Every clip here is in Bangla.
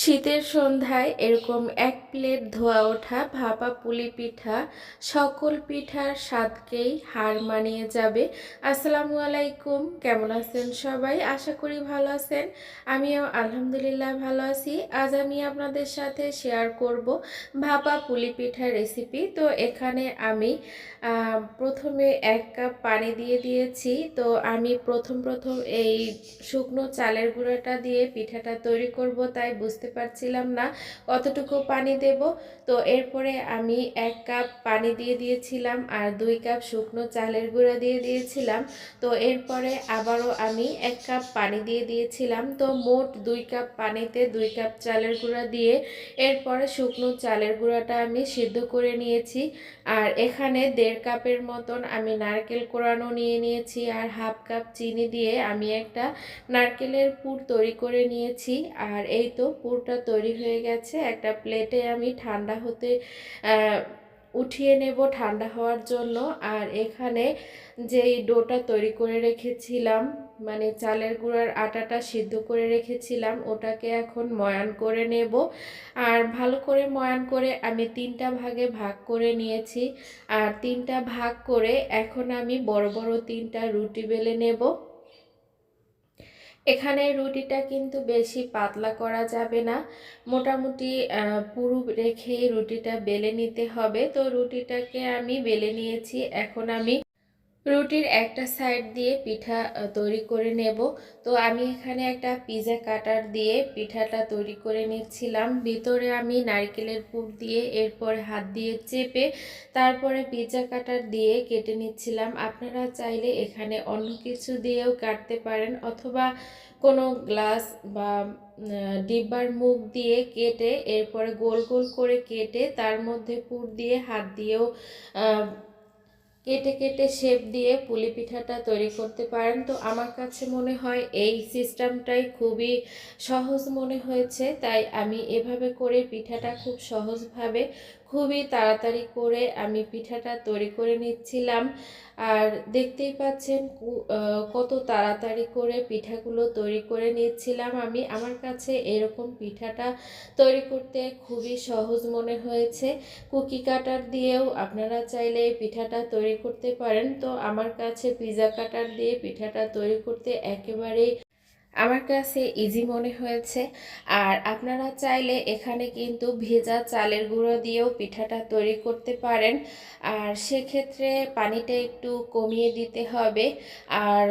শীতের সন্ধ্যায় এরকম এক প্লেট ধোয়া ওঠা, ভাপা পুলি পিঠা, সকল পিঠার স্বাদকেই হার মানিয়ে যাবে। আসসালামু আলাইকুম, কেমন আছেন সবাই? আশা করি ভালো আছেন। আমিও আলহামদুলিল্লাহ ভালো আছি। আজ আমি আপনাদের সাথে শেয়ার করব ভাপা পুলি পিঠার রেসিপি তো এখানে আমি প্রথমে এক কাপ পানি দিয়ে দিয়েছি। তো আমি প্রথম প্রথম এই শুকনো চালের গুঁড়োটা দিয়ে পিঠাটা তৈরি করব, তাই বুঝতে পারছিলাম না, কতটুকু পানি দেব? তো এরপরে আমি এক কাপ পানি দিয়ে দিয়েছিলাম আর দুই কাপ শুকনো চালের গুঁড়া দিয়ে দিয়েছিলাম। তো এরপরে আবারও আমি এক কাপ পানি দিয়ে দিয়েছিলাম। তো মোট দুই কাপ পানিতে দুই কাপ চালের গুঁড়া দিয়ে এরপরে শুকনো চালের গুঁড়াটা আমি সিদ্ধ করে নিয়েছি। আর এখানে দেড় কাপের মতন আমি নারকেল কোরানো নিয়ে নিয়েছি আর হাফ কাপ চিনি দিয়ে আমি একটা নারকেলের পুর তৈরি করে নিয়েছি। আর এই তো পুরটা তৈরি হয়ে গেছে। একটা প্লেটে আমি ঠান্ডা হতে উঠিয়ে নেব ঠান্ডা হওয়ার জন্য। আর এখানে যেই ডোটা তৈরি করে রেখেছিলাম মানে চালের গুঁড়ার আটাটা সিদ্ধ করে রেখেছিলাম, ওটাকে এখন ময়ান করে নেব। আর ভালো করে ময়ান করে আমি তিনটা ভাগে ভাগ করে নিয়েছি। আর তিনটা ভাগ করে এখন আমি বড় বড় তিনটা রুটি বেলে নেব। এখানে রুটিটা কিন্তু বেশি পাতলা করা যাবে না। মোটামুটি পুরু রেখে রুটিটা বেলে নিতে হবে। তো রুটিটাকে আমি বেলে নিয়েছি। এখন আমি রুটির একটা সাইড দিয়ে পিঠা তৈরি করে নেব। তো আমি এখানে একটা পিজা কাটার দিয়ে পিঠাটা তৈরি করে নিচ্ছিলাম। ভিতরে আমি নারকেলের পুর দিয়ে, এরপর হাত দিয়ে চেপে তারপরে পিজা কাটার দিয়ে কেটে নিচ্ছিলাম। আপনারা চাইলে এখানে অন্য কিছু দিয়েও কাটতে পারেন অথবা কোনো গ্লাস বা ডিব্বার মুখ দিয়ে কেটে, এরপরে গোল গোল করে কেটে তার মধ্যে পুর দিয়ে হাত দিয়েও কেটে কেটে শেপ দিয়ে পুলি পিঠাটা তৈরি করতে পারেন। তো আমার কাছে মনে হয় এই সিস্টেমটাই খুবই সহজ মনে হয়েছে, তাই আমি এভাবে করে পিঠাটা খুব সহজভাবে খুবই তাড়াতাড়ি করে আমি পিঠাটা তৈরি করে নিচ্ছিলাম। আর দেখতেই পাচ্ছেন কত তাড়াতাড়ি করে পিঠাগুলো তৈরি করে নিচ্ছিলাম আমি। আমার কাছে এরকম পিঠাটা তৈরি করতে খুবই সহজ মনে হয়েছে। কুকি কাটার দিয়েও আপনারা চাইলে পিঠাটা তৈরি করতে পারেন। তো আমার কাছে পিজা কাটার দিয়ে পিঠাটা তৈরি করতে একেবারেই আমার কাছে ইজি মনে হয়েছে। আর আপনারা চাইলে এখানে কিন্তু ভেজা চালের গুঁড়ো দিয়েও পিঠাটা তৈরি করতে পারেন। আর সেক্ষেত্রে পানিটা একটু কমিয়ে দিতে হবে। আর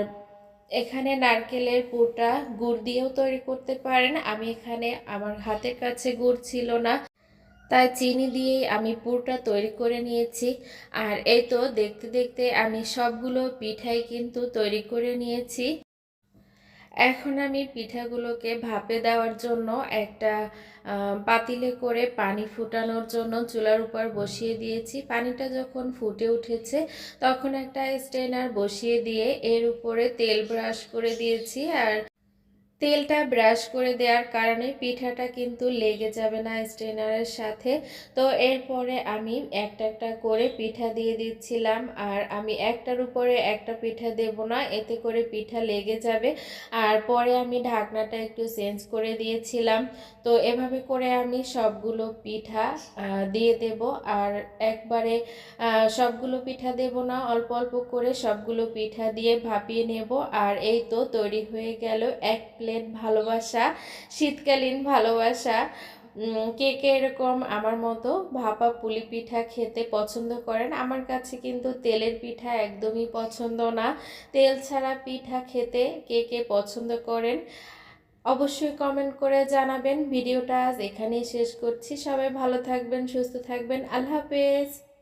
এখানে নারকেলের পুরটা গুড় দিয়েও তৈরি করতে পারেন। আমি এখানে আমার হাতের কাছে গুড় ছিল না, তাই চিনি দিয়েই আমি পুরটা তৈরি করে নিয়েছি। আর এই তো দেখতে দেখতে আমি সবগুলো পিঠাই কিন্তু তৈরি করে নিয়েছি। এখন আমি পিঠাগুলোকে ভাপে দেওয়ার জন্য একটা পাতিলে করে পানি ফুটানোর জন্য চুলার উপর বসিয়ে দিয়েছি। পানিটা যখন ফুটে উঠেছে তখন একটা স্ট্রেনার বসিয়ে দিয়ে এর উপরে তেল ব্রাশ করে দিয়েছি আর তেলটা ব্রাশ করে দেওয়ার কারণে পিঠাটা কিন্তু লেগে যাবে না স্ট্রেনারের সাথে। তো এরপরে আমি একটা একটা করে পিঠা দিয়ে দিচ্ছিলাম আর আমি একটার উপরে একটা পিঠা দেব না, এতে করে পিঠা লেগে যাবে। আর পরে আমি ঢাকনাটা একটু চেঞ্জ করে দিয়েছিলাম। তো এভাবে করে আমি সবগুলো পিঠা দিয়ে দেব। আর একবারে সবগুলো পিঠা দেব না, অল্প অল্প করে সবগুলো পিঠা দিয়ে ভাপিয়ে নেব। আর এই তো তৈরি হয়ে গেল এক প্লেট ভালোবাসা, শীতকালীন ভালোবাসা কে কে এরকম আমার মতো ভাপা পুলি পিঠা খেতে পছন্দ করেন? আমার কাছে কিন্তু তেলের পিঠা একদমই পছন্দ না। তেল ছাড়া পিঠা খেতে কে কে পছন্দ করেন? অবশ্যই কমেন্ট করে জানাবেন। ভিডিওটা আজ এখানেই শেষ করছি। সবাই ভালো থাকবেন, সুস্থ থাকবেন। আল্লাহ হাফেজ।